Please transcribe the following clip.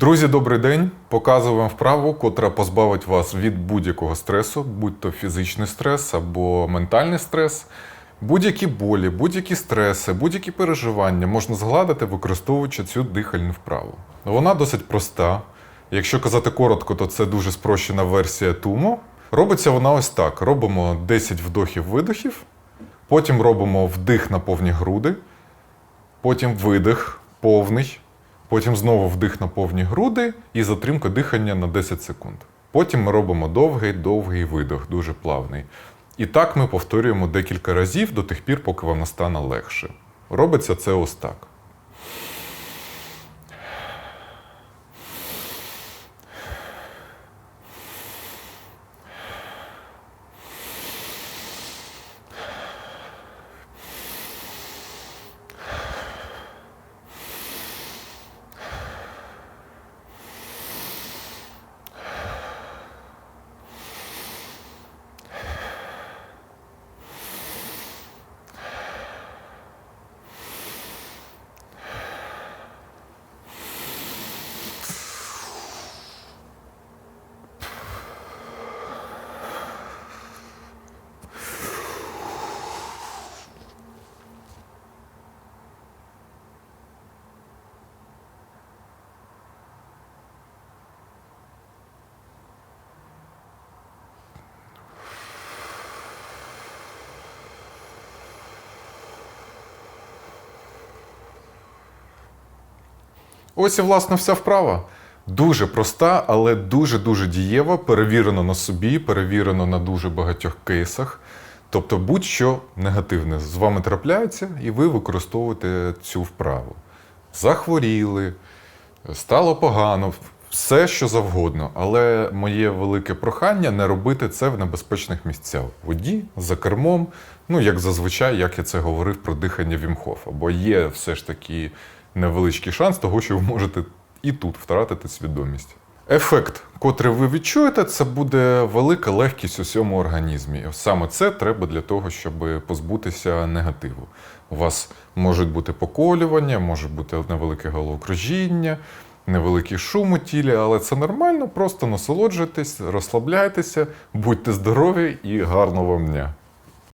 Друзі, добрий день! Показую вам вправу, котра позбавить вас від будь-якого стресу, будь то фізичний стрес або ментальний стрес. Будь-які болі, будь-які стреси, будь-які переживання можна згладити, використовуючи цю дихальну вправу. Вона досить проста. Якщо казати коротко, то це дуже спрощена версія тумо. Робиться вона ось так: робимо 10 вдохів-видохів, потім робимо вдих на повні груди, потім видих повний, потім знову вдих на повні груди і затримка дихання на 10 секунд. Потім ми робимо довгий, довгий видох, дуже плавний. І так ми повторюємо декілька разів до тих пір, поки вам настане легше. Робиться це ось так. Ось і власне вся вправа. Дуже проста, але дуже-дуже дієва, перевірено на собі, перевірено на дуже багатьох кейсах. Тобто, будь-що негативне з вами трапляється, і ви використовуєте цю вправу. Захворіли, стало погано, все що завгодно. Але моє велике прохання не робити це в небезпечних місцях. В воді, за кермом, ну як зазвичай, як я це говорив про дихання Вімхофа. Бо є все ж таки невеличкий шанс того, що ви можете і тут втратити свідомість. Ефект, котрий ви відчуєте, це буде велика легкість у всьому організмі. Саме це треба для того, щоб позбутися негативу. У вас можуть бути поколювання, може бути невелике головокружіння, невеликий шум у тілі, але це нормально, просто насолоджуйтесь, розслабляйтеся, будьте здорові і гарного вам дня!